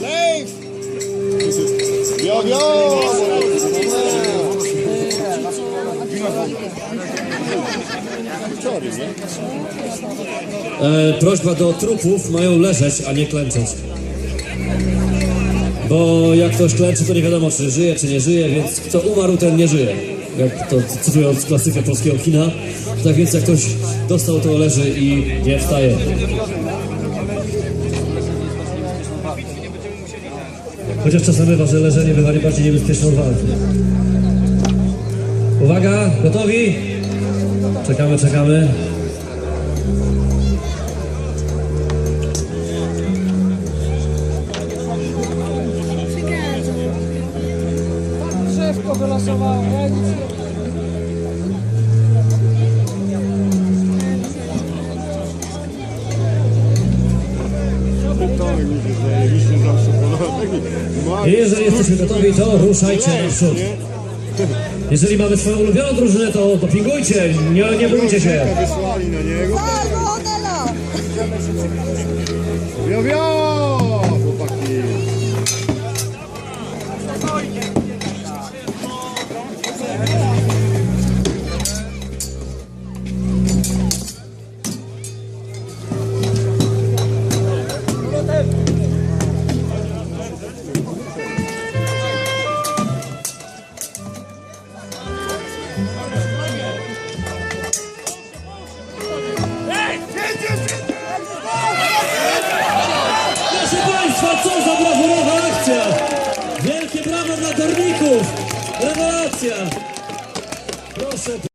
Leif! Jo, jo! E, prośba do trupów, mają leżeć, a nie klęczeć. Bo jak ktoś klęczy, to nie wiadomo, czy żyje, czy nie żyje, więc kto umarł, ten nie żyje. Jak to cytując klasykę polskiego kina. Tak więc jak ktoś dostał, to leży i nie wstaje. Chociaż czasem bywa, że leżenie bywa najbardziej niebezpieczną walką. Uwaga, gotowi? Czekamy, czekamy. Drzewko wylosowało, ja nic nie jeżeli jesteśmy gotowi, to ruszajcie naprzód. Jeżeli mamy swoją ulubioną drużynę, to dopingujcie, nie, nie bójcie się. Wysłali na niego. Albo Rewelacja! Proszę.